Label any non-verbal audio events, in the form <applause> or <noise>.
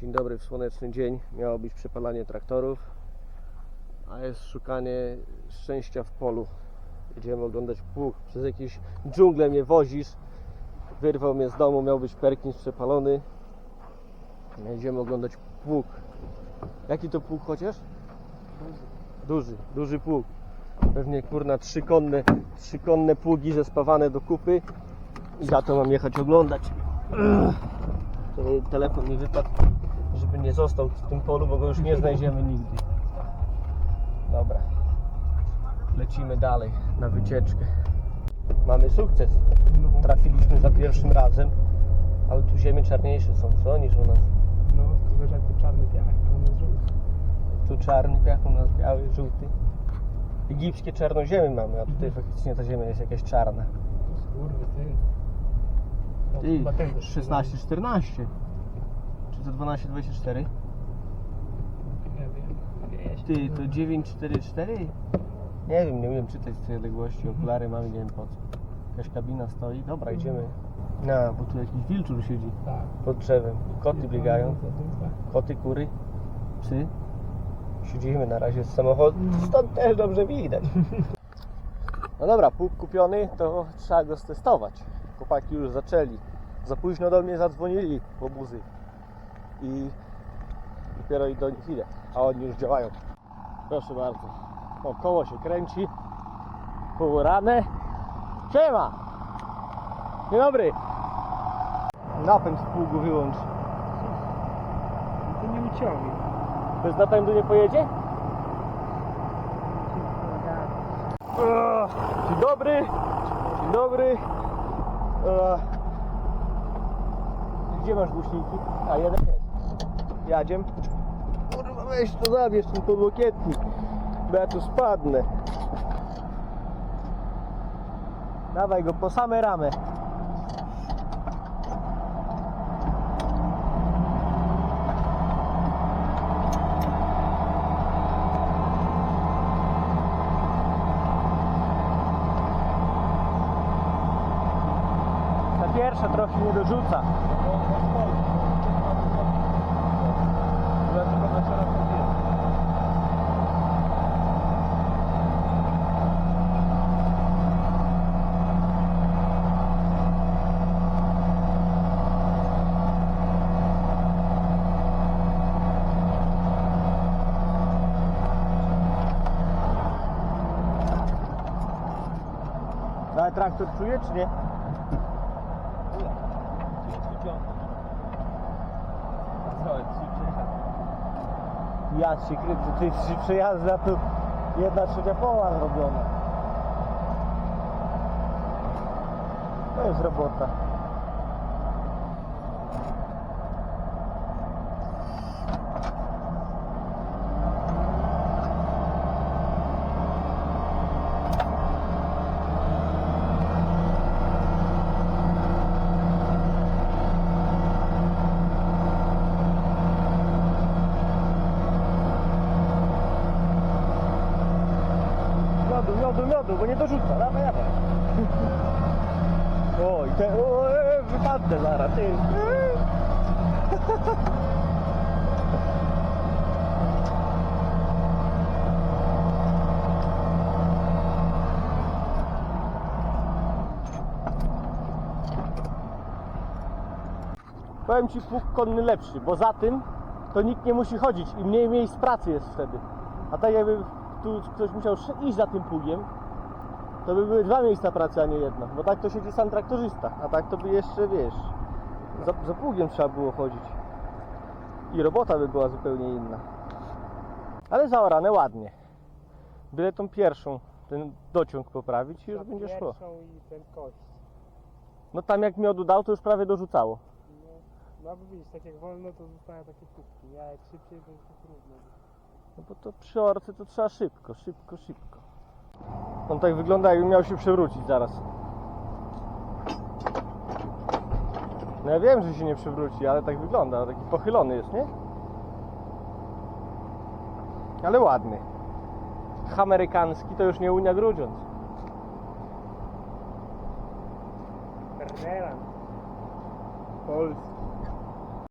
Dzień dobry, w słoneczny dzień. Miało być przepalanie traktorów, a jest szukanie szczęścia w polu. Jedziemy oglądać pług. Przez jakieś dżunglę mnie wozisz. Wyrwał mnie z domu, miał być Perkins przepalony. Jedziemy oglądać pług. Jaki to pług chociaż? Duży, duży pług. Pewnie kurna trzykonne, trzykonne pługi zespawane do kupy. I za to mam jechać oglądać. Telefon mi wypadł, żeby nie został w tym polu, bo go już nie znajdziemy nigdy. Dobra. Lecimy dalej na wycieczkę. Mamy sukces. Trafiliśmy za pierwszym razem, ale tu ziemie czarniejsze są, co niż u nas. No, że tu czarny piach, a u nas żółty. Tu czarny piach, u nas biały, żółty. Egipskie czarnoziemy mamy, a tutaj faktycznie ta ziemia jest jakaś czarna. Kurwy, ty. Ty, chyba ten też 16-14. To 12-24? Nie wiem. Ty, to 944? Nie wiem, nie umiem czytać tej odległości. Okulary mamy, nie wiem po co. Jakaś kabina stoi. Dobra, idziemy. No, bo tu jakiś wilczur siedzi Tak. pod drzewem. Koty biegają. Za. Koty, kury, psy. Siedzimy na razie z samochodu. Stąd też dobrze widać. No dobra, pług kupiony, to trzeba go stestować. Chłopaki już zaczęli. Za późno do mnie zadzwonili łobuzy. I dopiero i do nich idę. A oni już działają. Proszę bardzo. O, koło się kręci. Półrane. Siema! Dzień dobry. Napęd w pługu wyłącz. To nie uciągnie. Bez napędu nie pojedzie? Dzień dobry. Dzień dobry. Gdzie masz głośniki? A jeden. Jadziem. Kurwa weź to zabierz ten podłokietnik. Bo ja tu spadnę. Dawaj go po same ramy. Ta pierwsza trochę nie dorzuca. Ale traktor czuje czy nie? Ja się kręcę, to jest trzy tu jedna trzecia poła zrobiona. To jest robota. Miodu, miodu, miodu, bo nie dorzuca, dawaj, dawaj. <laughs> O, i te, o, e, wypadnę zaraz, ty. <laughs> Powiem Ci, pług konny lepszy, bo za tym to nikt nie musi chodzić i mniej miejsc pracy jest wtedy. A tak jakby tu ktoś musiał iść za tym pługiem, to by były dwa miejsca pracy, a nie jedno. Bo tak to siedzi sam traktorzysta, a tak to by jeszcze, wiesz, za, za pługiem trzeba było chodzić. I robota by była zupełnie inna. Ale zaorane ładnie. Byle tą pierwszą, ten dociąg poprawić i już będzie szło. i ten kość. No tam jak miodu dał, to już prawie dorzucało. No, no bo widzisz, tak jak wolno, to zostają takie kubki. Ja jak szybciej, to już tak równo. No bo to przy orce to trzeba szybko, szybko, szybko. On tak wygląda jakby miał się przewrócić zaraz. No ja wiem, że się nie przewróci, ale tak wygląda, taki pochylony jest, nie? Ale ładny. Amerykański to już nie Unia Grudziądz. Perneran. Polski.